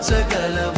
మార్చగలవు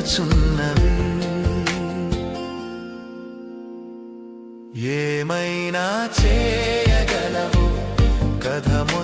జరిగించుచున్నవి ఏమైనా చేయగలవు? కథము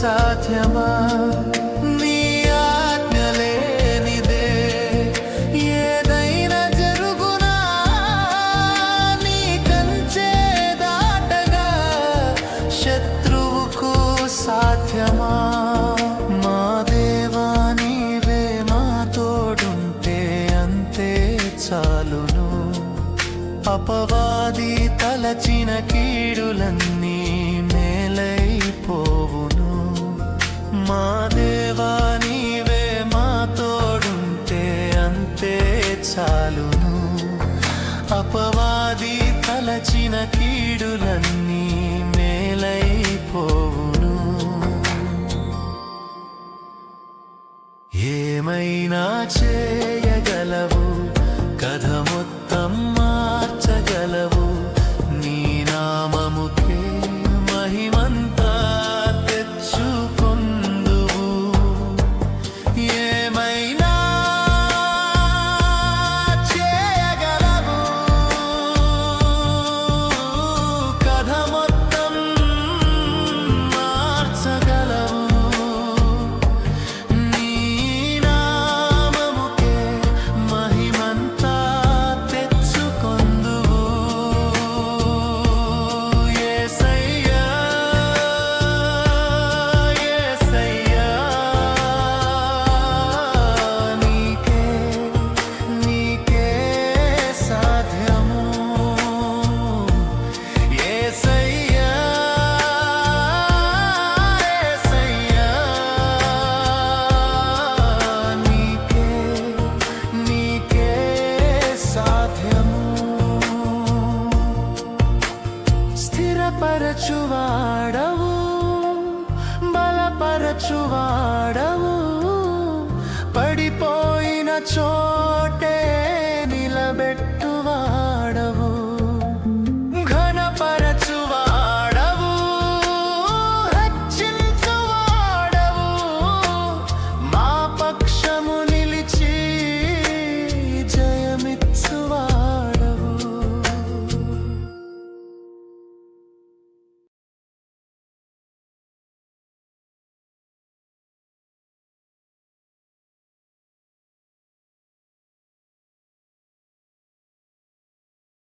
సాధ్యమా? నీ ఏదైనా జరుగునా? నీ కంచే దాటగా శత్రువుకు సాధ్యమా? మా మా తోడుంటే అంతే చాలును. అపవాది తలచినకి కీడులన్నీ čuva